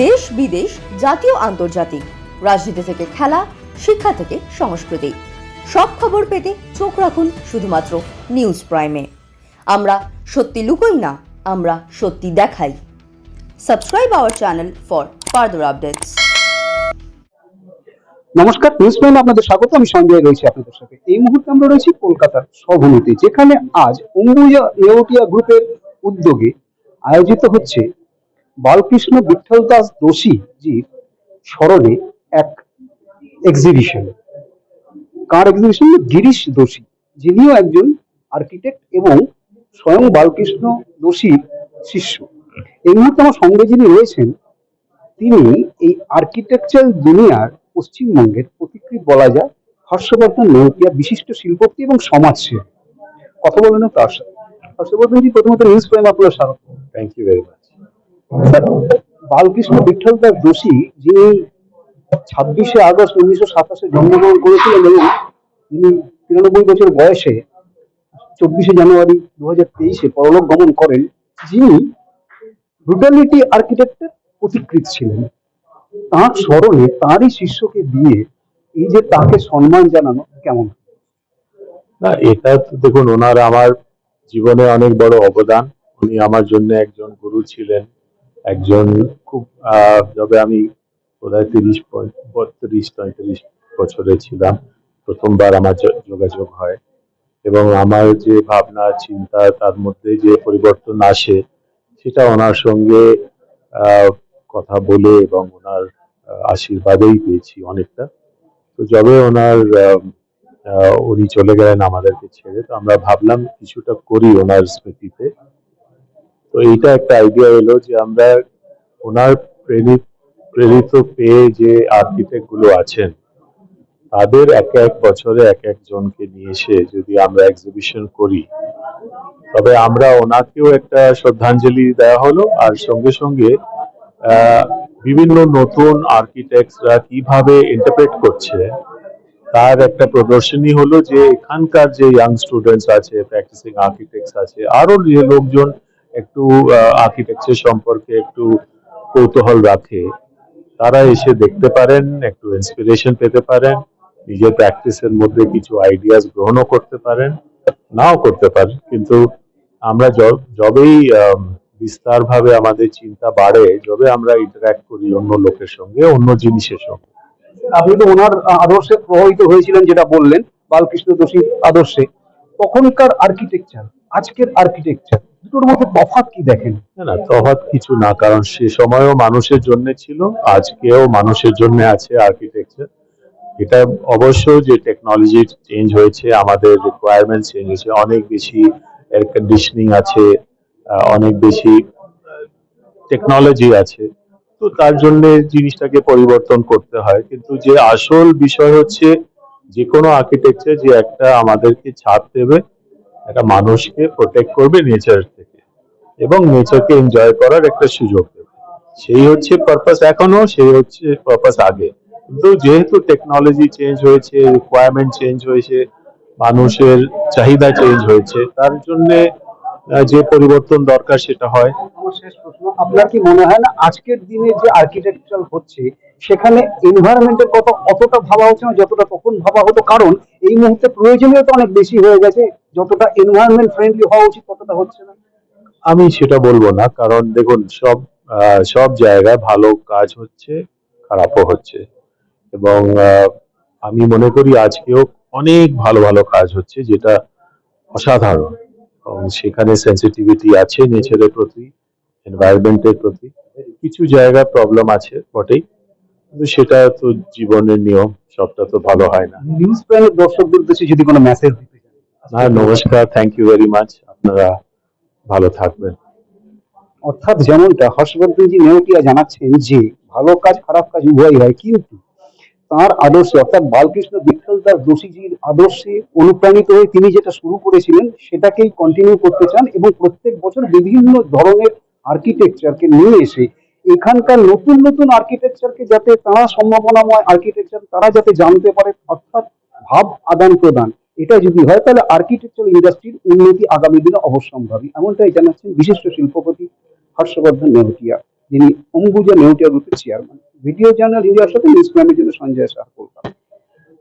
দেশ বিদেশ, জাতীয়, আন্তর্জাতিক। রাজনীতি থেকে খেলা, শিক্ষা থেকে সংস্কৃতি। সব খবর পেতে চোখ রাখুন শুধুমাত্র নিউজ প্রাইমে। আমরা সত্যি লুকোই না, আমরা সত্যি দেখাই। Subscribe our channel for further updates. নমস্কার, নিউজ প্রাইমে আপনাদের স্বাগত। আমি সঞ্জয় রয়েছি আপনাদের সাথে। এই মুহূর্তে আমরা রয়েছি কলকাতার সভনীতে যেখানে আজ অম্বুজা নেওটিয়া গ্রুপের উদ্যোগে আয়োজিত হচ্ছে বালকৃষ্ণ বিঠল দাস দোষী জির স্মরণে এক এক্সিবিশন কার এক্সিবিশন গিরিশ দোষী। যিনিও একজন আর্কিটেক্ট এবং স্বয়ং বালকৃষ্ণ দোষীর শিষ্য। এই মুহূর্তে আমার সঙ্গে যিনি রয়েছেন, তিনি এই আর্কিটেকচার দুনিয়ার পশ্চিমবঙ্গের প্রতিকৃত বলা যায় হর্ষবর্ধন নেউটিয়া বিশিষ্ট শিল্পপতি এবং সমাজসেবী কথা বলেন তার সাথে। হর্ষবর্ধনজি প্রথমত নিউজ প্রাইম আপনার স্বাগত। Thank you very much Balakrishna Vitthal Das দোষী, যিনি ছাব্বিশে আগস্ট উনিশশো সাতাশে জন্মগ্রহণ করেছিলেন এবং যিনি তিরানব্বই বছর বয়সে চব্বিশে জানুয়ারি দু হাজার তেইশে পরলোক গমন করেন, যিনি ব্রুটালিটি আর্কিটেক্টের প্রতিকৃত ছিলেন। তার স্মরণে তাঁরই শিষ্যকে দিয়ে এই যে তাকে সম্মান জানানো কেমন? না, এটা তো দেখুন, ওনার আমার জীবনে অনেক বড় অবদান। উনি আমার জন্য একজন গুরু ছিলেন। একজন খুব যবে আমি বোধহয় তিরিশ বত্রিশ পঁয়ত্রিশ বছরে ছিলাম। প্রথমবার আমার যোগাযোগ হয়। এবং আমার যে ভাবনা চিন্তা তার মধ্যে যে পরিবর্তন আসে সেটা ওনার সঙ্গে কথা বলে এবং ওনার আশীর্বাদেই পেয়েছি অনেকটা। তো যবে ওনার উনি চলে গেলেন আমাদেরকে ছেড়ে তো আমরা ভাবলাম কিছুটা করি ওনার স্মৃতিতে। তো এইটা একটা আইডিয়া এলো যে আমরা ওনার প্রেরিত প্রেরিত পেয়ে যে আর্কিটেক্টগুলো আছেন, তাদের এক এক বছরে এক একজনকে নিয়ে এসে যদি আমরা এক্সিবিশন করি, তবে আমরা ওনাকেও একটা শ্রদ্ধাঞ্জলি দেওয়া হলো আর সঙ্গে সঙ্গে বিভিন্ন নতুন আর্কিটেক্টরা কীভাবে ইন্টারপ্রেট করছে, তার একটা প্রদর্শনী হলো যে এখানকার যে ইয়াং স্টুডেন্টস আছে প্র্যাকটিসিং আর্কিটেক্টস আছে, আরও যে লোকজন একটু আর্কিটেকচার সম্পর্কে একটু কৌতূহল রাখে। তারা এসে দেখতে পারেন, একটু ইন্সপিরেশন পেতে পারেন, নিজের প্র্যাকটিসের মধ্যে কিছু আইডিয়াস গ্রহণও করতে পারেন, নাও করতে পারেন। কিন্তু আমরা যবেই বিস্তারভাবে আমাদের চিন্তা বাড়ে, যবে আমরা ইন্টারাক্ট করি অন্য লোকের সঙ্গে, অন্য জিনিসের সঙ্গে। আপনি তো ওনার আদর্শে প্রভাবিত হয়েছিলেন যেটা বললেন, বালকৃষ্ণ দোষীর আদর্শে। তখনকার আর্কিটেকচার আজকের আর্কিটেকচার দুটোর মধ্যে তফাৎ কি দেখেন? না না, তফাৎ কিছু না, কারণ সে সময়ও মানুষের জন্য ছিল, আজকেও মানুষের জন্য আছে আর্কিটেকচার এটা অবশ্য যে টেকনোলজি চেঞ্জ হয়েছে, আমাদের রিকোয়ারমেন্ট চেঞ্জ হয়েছে, অনেক বেশি এয়ার কন্ডিশনিং আছে অনেক বেশি টেকনোলজি আছে। তো তার জন্য জিনিসটাকে পরিবর্তন করতে হয়। কিন্তু যে আসল বিষয় হচ্ছে, যে কোনো আর্কিটেকচার যে একটা আমাদেরকে ছাপ দেবে, একটা মানুষকে প্রোটেক্ট করবে নেচার এবং নেচারকে এনজয় করার একটা সুযোগ দেবে। সেই হচ্ছে পারপাস এখনও, সেই হচ্ছে পারপাস আগে। কিন্তু যেহেতু টেকনোলজি চেঞ্জ হয়েছে রিকোয়ারমেন্ট চেঞ্জ হয়েছে, মানুষের চাহিদা চেঞ্জ হয়েছে, তার জন্য যে পরিবর্তন দরকার সেটা হয়। শেষ প্রশ্ন, আপনার কি মনে হয় না আজকের দিনে যে আর্কিটেকচার হচ্ছে, সেখানে এনভায়রনমেন্টের কথা অতটা ভাবা হচ্ছে না, যতটা তখন ভাবা হতো? কারণ এই মুহূর্তে প্রয়োজনীয়তা অনেক বেশি হয়ে গেছে, যতটা এনভায়রনমেন্ট ফ্রেন্ডলি হওয়া উচিত ততটা হচ্ছে না। আমি সেটা বলব না কারণ দেখুন সব সব জায়গায় ভালো কাজ হচ্ছে খারাপও হচ্ছে। এবং আমি মনে করি আজকেও অনেক ভালো ভালো কাজ হচ্ছে যেটা অসাধারণ। এবং সেখানে সেন্সিটিভিটি আছে নেচারের প্রতি এনভায়রনমেন্টের প্রতি। কিছু জায়গায় প্রবলেম আছে বটেই। কিন্তু সেটা তো জীবনের নিয়ম সবটা তো ভালো হয় না। নিউজ প্রাইমের দর্শকদের উদ্দেশ্যে যদি কোনো মেসেজ দিতে চান। হ্যাঁ নমস্কার থ্যাংক ইউ ভেরি মাচ আপনারা ভালো থাকবেন। অর্থাৎ যেমনটা হর্ষবর্ধনজি নেওটিয়া জানাচ্ছেন যে, ভালো কাজ, খারাপ কাজ উভয়ই হয়, কিন্তু তার আদর্শে, অর্থাৎ বালকৃষ্ণ বিঠল দাস দোষীজির আদর্শে অনুপ্রাণিত হয়ে তিনি যেটা শুরু করেছিলেন, সেটাকেই কন্টিনিউ করতে চান এবং প্রত্যেক বছর বিভিন্ন ধরনের আর্কিটেকচারকে নিয়ে এসে এখানকার নতুন নতুন আর্কিটেকচারকে যাতে তারা সম্ভাবনাময় আর্কিটেকচার তারা যাতে জানতে পারে, অর্থাৎ ভাব আদান প্রদান এটা যদি হয়, তাহলে আর্কিটেকচার ইন্ডাস্ট্রির উন্নতি আগামী দিনে অবশ্যম্ভাবী। এমনটাই জানাচ্ছেন বিশিষ্ট শিল্পপতি হর্ষবর্ধন নেহটিয়া যিনি অম্বুজা নেহটিয়া গ্রুপের চেয়ারম্যান ভিডিও জার্নাল ইন্ডিয়ার সাথে নিউজ জন্য সঞ্জয় সাহা